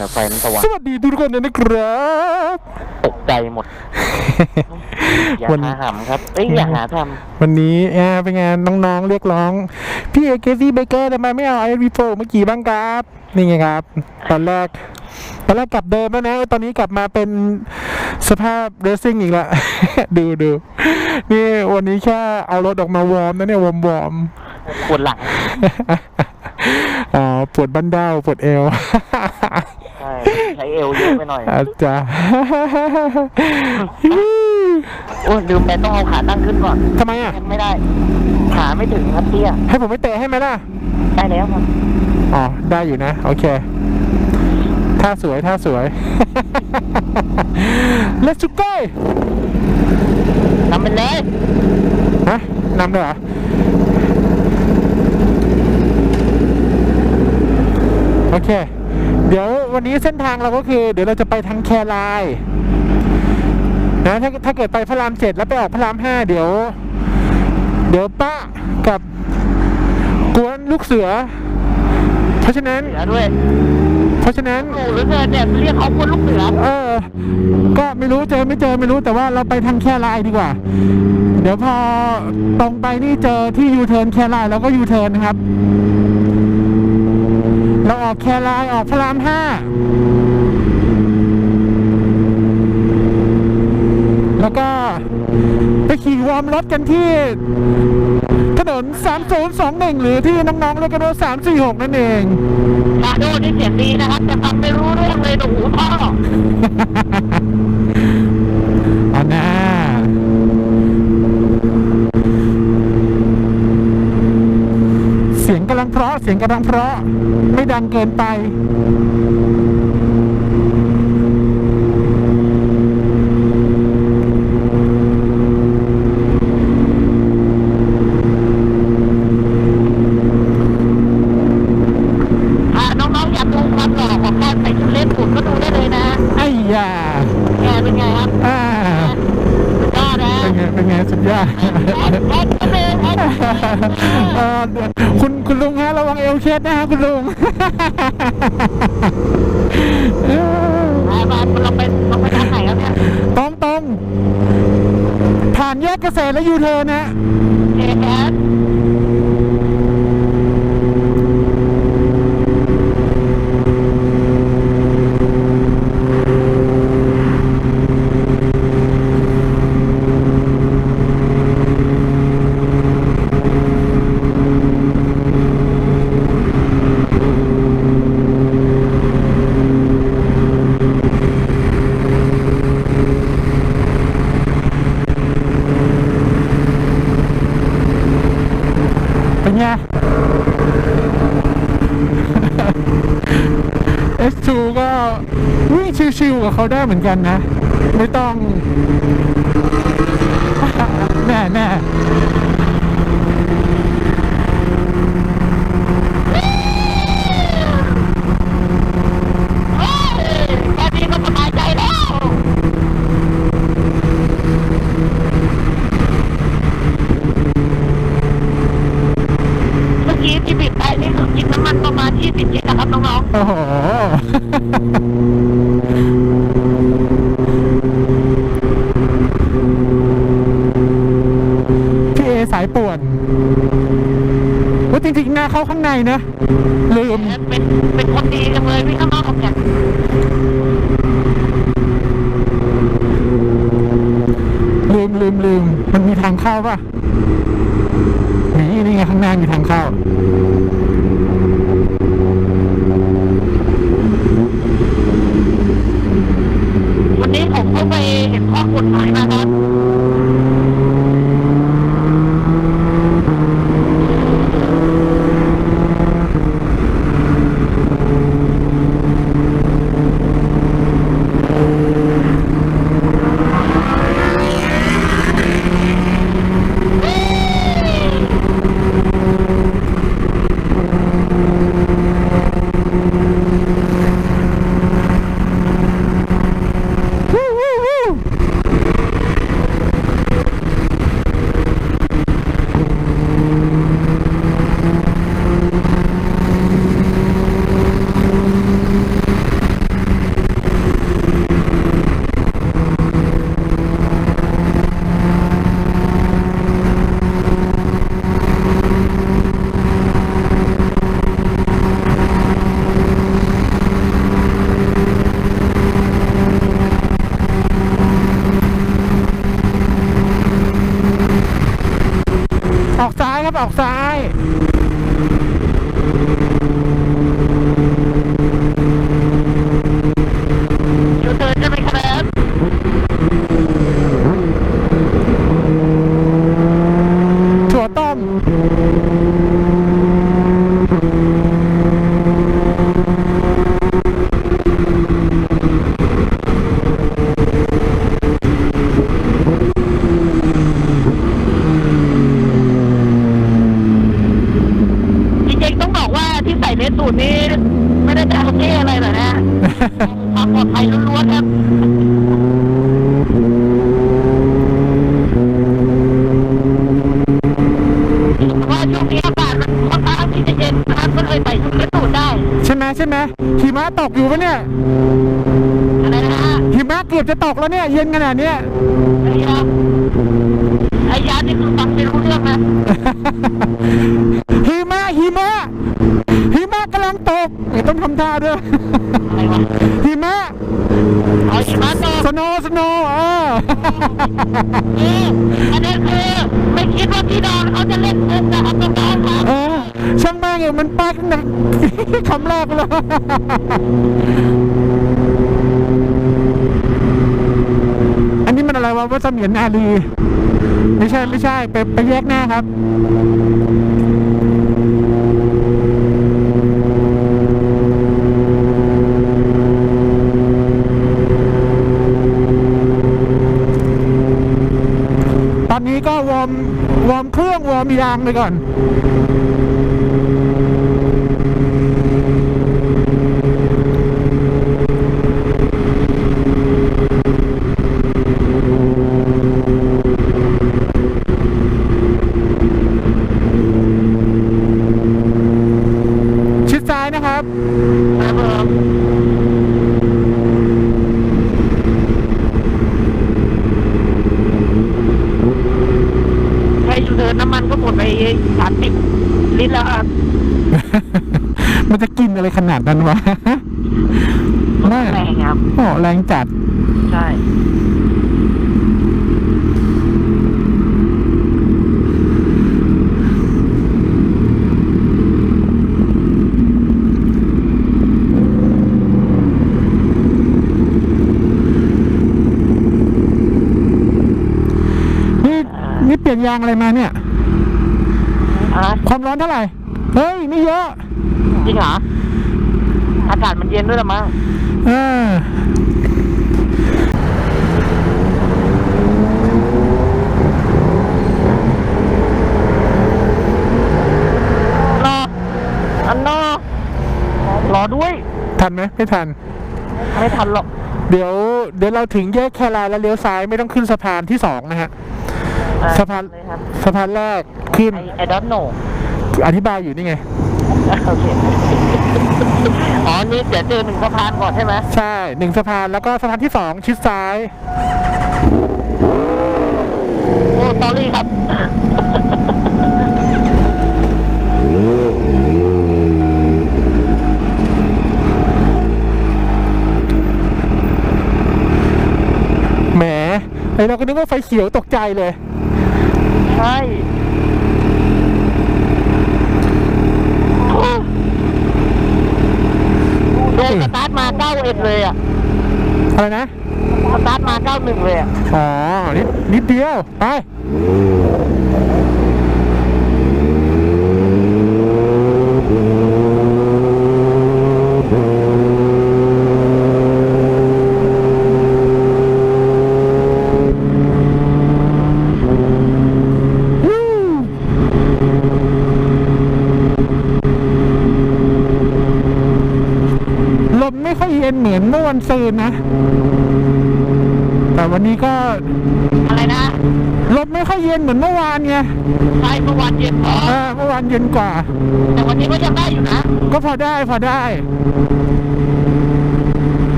โอเคดูง่ายหน่อยไฟมันสว่างสวัสดีทุกคนด้วยนะครับตกใจหมด อย่าวัน หาหำครับเอ้ยอย่าหาทวันนี้อ่าเป็นไงน้องๆเรียกร้อง พี่เอเคซี่เบเกอร์ทำไมไม่เอาไอรีโฟเมื่อกี้บ้างครับ นี่ไงครับ ตอนแรก ตอนแรกกลับเดิมแล้วนะ ตอนนี้กลับมาเป็นสภาพเรซซิ่งอีกละ ดูดูนี่วันนี้แค่เอารถออกมาวอร์มนะเนี่ยวอร์มวอร์มำปวดหลัง อ๋อปวดบั้นเด้าปวดเอวใช่ใช้เอวเยอะไปหน่อย อาจารย์ โอ้ยลืมไปต้องเอาขาตั้งขึ้นก่อนทำไมอะ ไม่ได้ ขาไม่ถึงครับเตี้ยให้ผมไปเตะให้ไหมล่ะ ได้แล้วครับ อ๋อ ได้อยู่นะ โอเค ท่าสวย ท่าสวย Let's go ทำเป็นเลย ฮะนำเลยเหรอ โอเค เดี๋ยววันนี้เส้นทางเราก็คือ เดี๋ยวเราจะไปทางแครายนะถ้าถ้าเกิดไปพระรามเจ็ดแล้วไปออกพระรามห้าเดี๋ยว เดี๋ยวป้ากับกวนลูกเสือ เพราะฉะนั้น เสือด้วยเพราะฉะนั้นโอ้หรือเกินเนี่ยเรียกเขาคนลูกเสือเออ ก็ไม่รู้เจอไม่เจอไม่รู้แต่ว่าเราไปทางแค่ลายดีกว่า เดี๋ยวพอตรงไปนี่เจอที่ยูเทิร์นแค่ลายเราก็ยูเทิร์นนะครับ เราออกแค่ลายออกพระรามห้าแล้วก็ไปขี่วอร์มรถกันที่ถนน 3021 หรือที่น้องๆเรียกกันว่า346 นั่นเองชาโดนี่เสียงดีนะครับแต่ฟังไม่รู้เรื่องเลยหนูหูท่อ เอาหน้าเสียงกำลัง เพราะเสียงกำลังเพราะไม่ดังเกินไปอ่าน้องๆอยากดูความหล่อของการใส่ชุดเล่นฝุ่นก็ดูได้เลยนะไอ้ยาแกเป็นไงครับ อ่า ก็นะ เป็นไง เป็นไง สุดยอดแอดแอดเลยแอดเอ่อคุณคุณลุงฮะระวังเอวเคสนะฮะคุณลุงมามาเราไปเราไปทางไหนครับเนี่ยตรงตรงผ่านแยกเกษตรแล้วยูเทิร์นนะ เอแอด เป็นไง S2 ก็วิ่งชิวๆ กับเขาได้เหมือนกันนะ ไม่ต้องแน่แน่ที่บิดไปนี่คือ นน้ำมันประมาณ 20ลิตรนะครับน้องโอ้โห พี่เอสายป่วนว่าจริงๆหน้าเข้าข้างในนะ ลืม ๆเป็นเป็นคนดีจังเลยวิ่งข้างนอกออกจากลืมลืมลืม มันมีทางเข้าป่ะ นี่นี่ไงข้างหน้ามีทางเข้า วั นี้ผมก็ไปเห็นข้อกฎหมายมาครับ สสูตรนี้ไม่ได้จะเอาเท่อะไรหรอกนะความปลอดภัยล้วนๆครับว่าช่วงนี้อากาศมันค่อนข้างที่จะเย็นนะครับก็เลยใส่ชุดเลสสูตรได้ ใช่ไหมใช่ไหมหิมะตกอยู่ปะเนี่ย อะไรนะฮะหิมะเกือบจะตกแล้วเนี่ย เย็นขนาดเนี้ย ไอ้ยาไอ้ยานี่คือฟังไม่รู้เรื่องนะ หิมะหิมะ หิมะกำลังตกเอ้ยต้องทำท่าด้วยอะไรวะหิมะเอาหิมะตกสโนสโนเออนี่ประเด็นคือไม่คิดว่าพี่ดอนเขาจะเล่นมุกนะครับน้องๆครับเออช่างแม่งเอมันปักนะคำแรกเลยอันนี้มันอะไรวะว่าเสมียนอาลีไม่ใช่ไม่ใช่ไปไปแยกหน้าครับ ตอนนี้ก็วอร์มวอร์ มเครื่องวอร์มยางไปก่อน ชิดซ้ายนะครับ ครับผมใครอยู่เดินน้ำมันก็หมดไปสามสิบ ลิตรแล้วครับ มันจะกินอะไรขนาดนั้นวะแม่แรงครับโอ้แรงจัด ใช่นี่นี่เปลี่ยนยางอะไรมาเนี่ย อะความร้อนเท่าไหร่ เฮ้ย ไม่เยอะ จริงเหรอ อากาศมันเย็นด้วยหรือมั้งเออรออันนอรอด้วย ทันไหมไม่ทัน ไม่ทันหรอก เดี๋ยว เดี๋ยวเราถึงแยกแครายแล้วเลี้ยวซ้ายไม่ต้องขึ้นสะพานที่สองนะฮะอ่สะพาน เลยครับ สะพานแรก ขึ้นไอไอดอนโนอธิบายอยู่นี่ไง โอเคอ๋อ นี่เดี๋ยวเจอหนึ่งสะพานก่อนใช่ไหมใช่หนึ่งสะพานแล้วก็สะพานที่สองชิดซ้าย โอ้ตอรี่ครับ แหมไอเราก็นึกว่าไฟเขียวตกใจเลย ใช่โอ้ โดนสตาร์ทมาเก้าเอ็ดเลยอะอะไรนะสตาร์ทมาเก้าหนึ่งเลยอะอ๋อนิดนิดเดียว ไป อนซืนนะ แต่วันนี้ก็อะไรนะลมไม่ค่อยเย็นเหมือนเมื่อวานไงใช่เมื่อวานเย็นพอเออเมื่อวานเย็นกว่า แต่วันนี้ก็ยังได้อยู่นะ ก็พอได้พอได้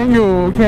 ยังอยู่โอเค